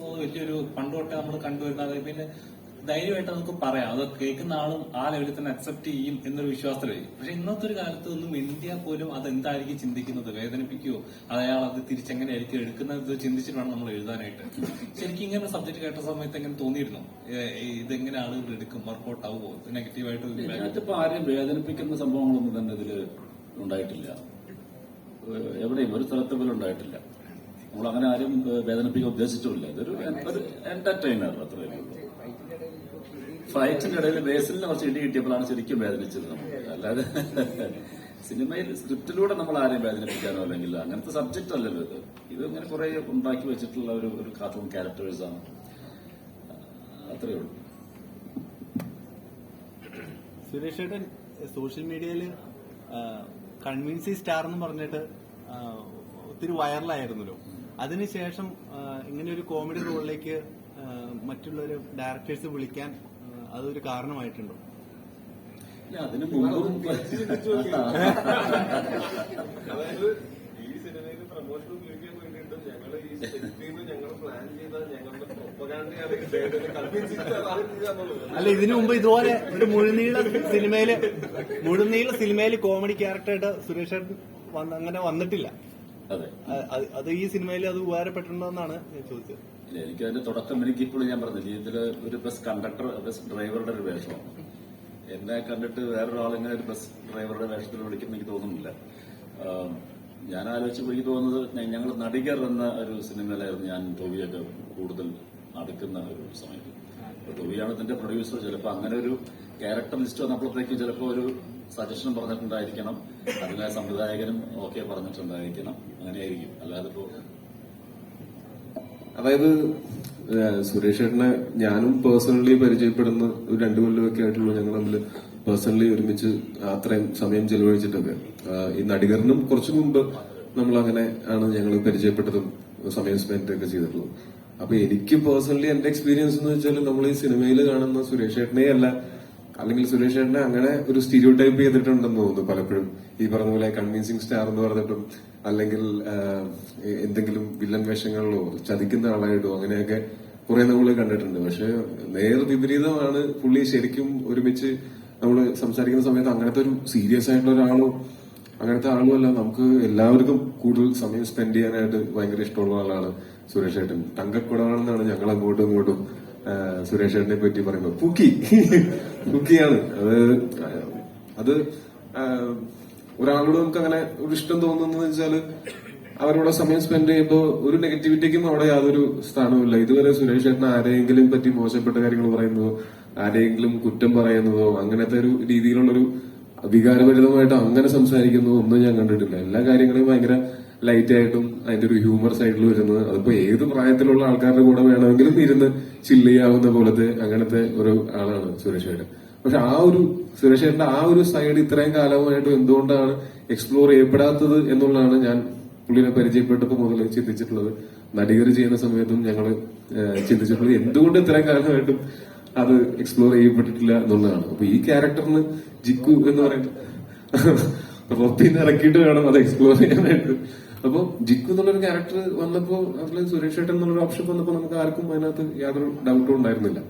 തോന്നുന്നത് വലിയൊരു പണ്ട് തൊട്ടേ നമ്മൾ കണ്ടുവരുന്ന അതായത് പിന്നെ ധൈര്യമായിട്ട് നമുക്ക് പറയാം. അത് കേൾക്കുന്ന ആളും ആ ലെവലിൽ തന്നെ അക്സെപ്റ്റ് ചെയ്യും എന്നൊരു വിശ്വാസത്തിലായി. പക്ഷെ ഇന്നത്തെ ഒരു കാലത്ത് ഒന്നും ഇന്ത്യ പോലും അത് എന്തായിരിക്കും ചിന്തിക്കുന്നത്? വേദനിപ്പിക്കുവോ? അയാൾ അത് തിരിച്ചെങ്ങനെയായിരിക്കും എടുക്കുന്നത് ചിന്തിച്ചിട്ട് വേണം നമ്മൾ എഴുതാനായിട്ട്. ശരിക്കും ഇങ്ങനെ സബ്ജക്ട് കേട്ട സമയത്ത് എങ്ങനെ തോന്നിയിരുന്നു? ഇതെങ്ങനെ ആളുകൾ എടുക്കും? വർക്കൗട്ട് ആവുമോ നെഗറ്റീവായിട്ട് ഇതിനകത്തിപ്പോ ആരെയും വേദനിപ്പിക്കുന്ന സംഭവങ്ങളൊന്നും തന്നെ ഇതിൽ ഉണ്ടായിട്ടില്ല. എവിടെയും ഒരു സ്ഥലത്ത് പോലും ഉണ്ടായിട്ടില്ല. നമ്മൾ അങ്ങനെ ആരും വേദനിപ്പിക്കാൻ ഉദ്ദേശിച്ചില്ല ഇതൊരു എന്റർടൈനർ അത്രേ ഉള്ളൂ. ഫൈറ്റിന്റെ ഇടയിൽ ബേസിലിന് കുറച്ച് ഇടി കിട്ടിയപ്പോഴാണ് ശരിക്കും വേദനിച്ചത് നമുക്ക് അല്ലാതെ സിനിമയിൽ സ്ക്രിപ്റ്റിലൂടെ നമ്മൾ ആരെയും വേദനിപ്പിക്കാനോ അല്ലെങ്കിൽ അങ്ങനത്തെ സബ്ജക്റ്റ് അല്ലല്ലോ ഇത്. ഇത് ഇങ്ങനെ കുറെ ഉണ്ടാക്കി വെച്ചിട്ടുള്ള ഒരു ഒരു കാർട്ടൂൺ ക്യാരക്ടേഴ്സ് ആണ്. അത്രയേ ഉള്ളൂ. സുരേഷ് സോഷ്യൽ മീഡിയയിൽ കൺവിൻസി സ്റ്റാർ എന്ന് പറഞ്ഞിട്ട് ഒത്തിരി വൈറലായിരുന്നല്ലോ അതിനുശേഷം ഇങ്ങനെ ഒരു കോമഡി റോളിലേക്ക് മറ്റുള്ളൊരു ഡയറക്ടേഴ്സ് വിളിക്കാൻ അതൊരു കാരണമായിട്ടുണ്ടോ? അതിന് മുമ്പും അതായത് ഈ സിനിമയിൽ പ്രൊമോഷൻ ഉപയോഗിക്കാൻ വേണ്ടിയിട്ട് ഞങ്ങൾ ഈ ഞങ്ങൾ പ്ലാൻ ചെയ്ത ഞങ്ങളുടെ അല്ല ഇതിനു മുമ്പ് ഇതുപോലെ ഒരു മുഴുനീള സിനിമയിൽ മുഴുനീള സിനിമയിൽ കോമഡി ക്യാരക്ടറായിട്ട് സുരേഷ് അങ്ങനെ വന്നിട്ടില്ല. അതെ. ഈ സിനിമയിൽ അത് ഉപകാരപ്പെട്ടിട്ടുണ്ടോ എന്നാണ് ഞാൻ ചോദിച്ചത്. എനിക്ക് അതിന്റെ തുടക്കം എനിക്ക് ഇപ്പോഴും ഞാൻ പറഞ്ഞു ജീവിതത്തിൽ ഒരു ബസ് കണ്ടക്ടർ ബസ് ഡ്രൈവറുടെ ഒരു വേഷമാണ്. എന്നെ കണ്ടിട്ട് വേറൊരാളിങ്ങനെ ഒരു ബസ് ഡ്രൈവറുടെ വേഷത്തിൽ വിളിക്കുന്ന എനിക്ക് തോന്നുന്നില്ല. ഞാൻ ആലോചിച്ചപ്പോൾ എനിക്ക് തോന്നുന്നത് ഞങ്ങൾ നടികർ എന്ന ഒരു സിനിമയിലായിരുന്നു ഞാൻ ടോവിയൊക്കെ കൂടുതൽ നടക്കുന്ന ഒരു സമയത്ത് ടോവിയാണ് ഇതിന്റെ പ്രൊഡ്യൂസർ ചിലപ്പോൾ അങ്ങനെ ഒരു ക്യാരക്ടർ ലിസ്റ്റ് വന്നപ്പോഴത്തേക്കും ചിലപ്പോൾ ഒരു സജഷൻ പറഞ്ഞിട്ടുണ്ടായിരിക്കണം. അതിനെ സംവിധായകനും ഓക്കെ പറഞ്ഞിട്ടുണ്ടായിരിക്കണം. അങ്ങനെയായിരിക്കും. അല്ലാതെ ഇപ്പോ അതായത് സുരേഷ് ഏട്ടനെ ഞാനും പേഴ്സണലി പരിചയപ്പെടുന്ന ഒരു രണ്ടു കൊല്ലമൊക്കെ ആയിട്ടുള്ളൂ ഞങ്ങൾ തമ്മിൽ പേഴ്സണലി ഒരുമിച്ച് അത്രയും സമയം ചെലവഴിച്ചിട്ടൊക്കെ. ഈ നടികറിനും കുറച്ചു മുമ്പ് നമ്മൾ അങ്ങനെ ആണ് ഞങ്ങൾ പരിചയപ്പെട്ടതും സമയം സ്പെൻഡ് ഒക്കെ ചെയ്തിട്ടുള്ളത്. അപ്പൊ എനിക്ക് പേഴ്സണലി എന്റെ എക്സ്പീരിയൻസ് എന്ന് വെച്ചാൽ നമ്മൾ ഈ സിനിമയിൽ കാണുന്ന സുരേഷ് ഏട്ടനെ അല്ല അല്ലെങ്കിൽ സുരേഷ് ചേട്ടനെ അങ്ങനെ ഒരു സ്റ്റീരിയോ ടൈപ്പ് ചെയ്തിട്ടുണ്ടെന്ന് തോന്നുന്നു പലപ്പോഴും. ഈ പറഞ്ഞ പോലെ കൺവിൻസിങ് സ്റ്റാർ എന്ന് പറഞ്ഞിട്ടും അല്ലെങ്കിൽ എന്തെങ്കിലും വില്ലൻ വേഷങ്ങളിലോ ചതിക്കുന്ന ആളായിട്ടോ അങ്ങനെയൊക്കെ കുറെ നമ്മൾ കണ്ടിട്ടുണ്ട്. പക്ഷെ നേർ വിപരീതമാണ് പുള്ളി ശരിക്കും ഒരുമിച്ച് നമ്മൾ സംസാരിക്കുന്ന സമയത്ത് അങ്ങനത്തെ ഒരു സീരിയസ് ആയിട്ടുള്ള ഒരാളോ അങ്ങനത്തെ ആളും അല്ല. നമുക്ക് എല്ലാവർക്കും കൂടുതൽ സമയം സ്പെൻഡ് ചെയ്യാനായിട്ട് ഭയങ്കര ഇഷ്ടമുള്ള ആളാണ് സുരേഷ് ഏട്ടൻ തങ്കക്കുടമാണെന്നാണ് ഞങ്ങൾ അങ്ങോട്ടും ഇങ്ങോട്ടും സുരേഷ് പറ്റി പറയുമ്പോൾ പുക്കി പുക്കിയാണ് അത് അത് ഒരാളോട് നമുക്ക് അങ്ങനെ ഒരു ഇഷ്ടം തോന്നുന്നത് വെച്ചാൽ അവരോട് സമയം സ്പെൻഡ് ചെയ്യുമ്പോൾ ഒരു നെഗറ്റിവിറ്റിക്കും അവിടെ യാതൊരു സ്ഥാനവുമില്ല. ഇതുവരെ സുരേഷ് ചേട്ടൻ ആരെയെങ്കിലും പറ്റി മോശപ്പെട്ട കാര്യങ്ങൾ പറയുന്നതോ ആരെയെങ്കിലും കുറ്റം പറയുന്നതോ അങ്ങനത്തെ ഒരു രീതിയിലുള്ളൊരു വികാരപരിതമായിട്ട് അങ്ങനെ സംസാരിക്കുന്നതോ ഒന്നും ഞാൻ കണ്ടിട്ടില്ല. എല്ലാ കാര്യങ്ങളെയും ഭയങ്കര ലൈറ്റ് ആയിട്ടും അതിന്റെ ഒരു ഹ്യൂമർ സൈഡിൽ വരുന്നത്. അതിപ്പോ ഏത് പ്രായത്തിലുള്ള ആൾക്കാരുടെ കൂടെ വേണമെങ്കിലും ഇരുന്ന് ചില്ല് ചെയ്യാവുന്ന പോലത്തെ അങ്ങനത്തെ ഒരു ആളാണ് ഏട്ടൻ. പക്ഷെ ആ ഒരു ഏട്ടന്റെ ആ ഒരു സൈഡ് ഇത്രയും കാലമായിട്ട് എന്തുകൊണ്ടാണ് എക്സ്പ്ലോർ ചെയ്യപ്പെടാത്തത് എന്നുള്ളതാണ് ഞാൻ പുള്ളിനെ പരിചയപ്പെട്ടപ്പോൾ മുതൽ ചിന്തിച്ചിട്ടുള്ളത്. നടികർ ചെയ്യുന്ന സമയത്തും ഞങ്ങൾ ചിന്തിച്ചിട്ടുള്ളത് എന്തുകൊണ്ട് ഇത്രയും കാലമായിട്ടും അത് എക്സ്പ്ലോർ ചെയ്യപ്പെട്ടിട്ടില്ല എന്നുള്ളതാണ്. അപ്പൊ ഈ ക്യാരക്ടറിന് ജിക്കു എന്ന് പറയുന്നത് റൊത്തിന്ന് ഇറക്കിയിട്ട് വേണം അത് എക്സ്പ്ലോർ ചെയ്യാനായിട്ട്. അപ്പൊ ജിക്കു എന്നുള്ളൊരു ക്യാരക്ടർ വന്നപ്പോ അതിൽ സുരേഷ് ഏട്ടൻ എന്നുള്ളൊരു ഓപ്ഷൻ വന്നപ്പോ നമുക്ക് ആർക്കും അതിനകത്ത് യാതൊരു ഡൗട്ടും ഉണ്ടായിരുന്നില്ല.